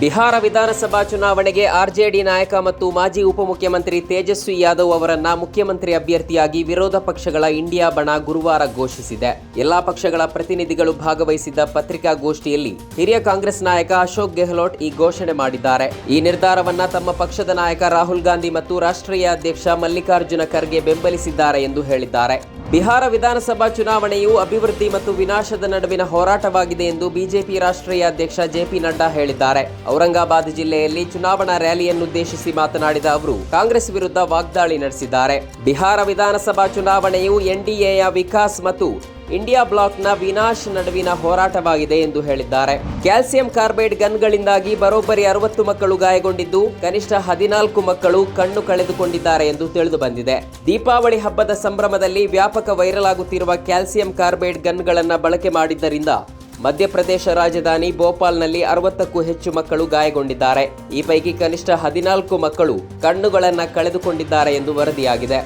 ಬಿಹಾರ ವಿಧಾನಸಭಾ ಚುನಾವಣೆಗೆ ಆರ್ಜೆಡಿ ನಾಯಕ ಮತ್ತು ಮಾಜಿ ಉಪಮುಖ್ಯಮಂತ್ರಿ ತೇಜಸ್ವಿ ಯಾದವ್ ಅವರನ್ನ ಮುಖ್ಯಮಂತ್ರಿ ಅಭ್ಯರ್ಥಿಯಾಗಿ ವಿರೋಧ ಪಕ್ಷಗಳ ಇಂಡಿಯಾ ಬಣ ಗುರುವಾರ ಘೋಷಿಸಿದೆ. ಎಲ್ಲಾ ಪಕ್ಷಗಳ ಪ್ರತಿನಿಧಿಗಳು ಭಾಗವಹಿಸಿದ್ದ ಪತ್ರಿಕಾಗೋಷ್ಠಿಯಲ್ಲಿ ಹಿರಿಯ ಕಾಂಗ್ರೆಸ್ ನಾಯಕ ಅಶೋಕ್ ಗೆಹ್ಲೋಟ್ ಈ ಘೋಷಣೆ ಮಾಡಿದ್ದಾರೆ. ಈ ನಿರ್ಧಾರವನ್ನ ತಮ್ಮ ಪಕ್ಷದ ನಾಯಕ ರಾಹುಲ್ ಗಾಂಧಿ ಮತ್ತು ರಾಷ್ಟ್ರೀಯ ಅಧ್ಯಕ್ಷ ಮಲ್ಲಿಕಾರ್ಜುನ ಖರ್ಗೆ ಬೆಂಬಲಿಸಿದ್ದಾರೆ ಎಂದು ಹೇಳಿದ್ದಾರೆ. ಬಿಹಾರ ವಿಧಾನಸಭಾ ಚುನಾವಣೆಯು ಅಭಿವೃದ್ಧಿ ಮತ್ತು ವಿನಾಶದ ನಡುವಿನ ಹೋರಾಟವಾಗಿದೆ ಎಂದು ಬಿಜೆಪಿ ರಾಷ್ಟ್ರೀಯ ಅಧ್ಯಕ್ಷ ಜೆಪಿ ನಡ್ಡಾ ಹೇಳಿದ್ದಾರೆ. ಔರಂಗಾಬಾದ್ ಜಿಲ್ಲೆಯಲ್ಲಿ ಚುನಾವಣಾ ರ್ಯಾಲಿಯನ್ನುದ್ದೇಶಿಸಿ ಮಾತನಾಡಿದ ಅವರು, ಕಾಂಗ್ರೆಸ್ ವಿರುದ್ಧ ವಾಗ್ದಾಳಿ ನಡೆಸಿದ್ದಾರೆ. ಬಿಹಾರ ವಿಧಾನಸಭಾ ಚುನಾವಣೆಯು ಎನ್ಡಿಎಯ ವಿಕಾಸ್ ಮತ್ತು ಇಂಡಿಯಾ ಬ್ಲಾಕ್ನ ವಿನಾಶ್ ನಡುವಿನ ಹೋರಾಟವಾಗಿದೆ ಎಂದು ಹೇಳಿದ್ದಾರೆ. ಕ್ಯಾಲ್ಸಿಯಂ ಕಾರ್ಬೈಡ್ ಗನ್ಗಳಿಂದಾಗಿ ಬರೋಬ್ಬರಿ ಅರವತ್ತು ಮಕ್ಕಳು ಗಾಯಗೊಂಡಿದ್ದು, ಕನಿಷ್ಠ ಹದಿನಾಲ್ಕು ಮಕ್ಕಳು ಕಣ್ಣು ಕಳೆದುಕೊಂಡಿದ್ದಾರೆ ಎಂದು ತಿಳಿದು ಬಂದಿದೆ ದೀಪಾವಳಿ ಹಬ್ಬದ ಸಂಭ್ರಮದಲ್ಲಿ ವ್ಯಾಪಕ ವೈರಲ್ ಆಗುತ್ತಿರುವ ಕ್ಯಾಲ್ಸಿಯಂ ಕಾರ್ಬೈಡ್ ಗನ್ಗಳನ್ನು ಬಳಕೆ ಮಾಡಿದ್ದರಿಂದ ಮಧ್ಯಪ್ರದೇಶ ರಾಜಧಾನಿ ಭೋಪಾಲ್ನಲ್ಲಿ ಅರವತ್ತಕ್ಕೂ ಹೆಚ್ಚು ಮಕ್ಕಳು ಗಾಯಗೊಂಡಿದ್ದಾರೆ. ಈ ಪೈಕಿ ಕನಿಷ್ಠ ಹದಿನಾಲ್ಕು ಮಕ್ಕಳು ಕಣ್ಣುಗಳನ್ನು ಕಳೆದುಕೊಂಡಿದ್ದಾರೆ ಎಂದು ವರದಿಯಾಗಿದೆ.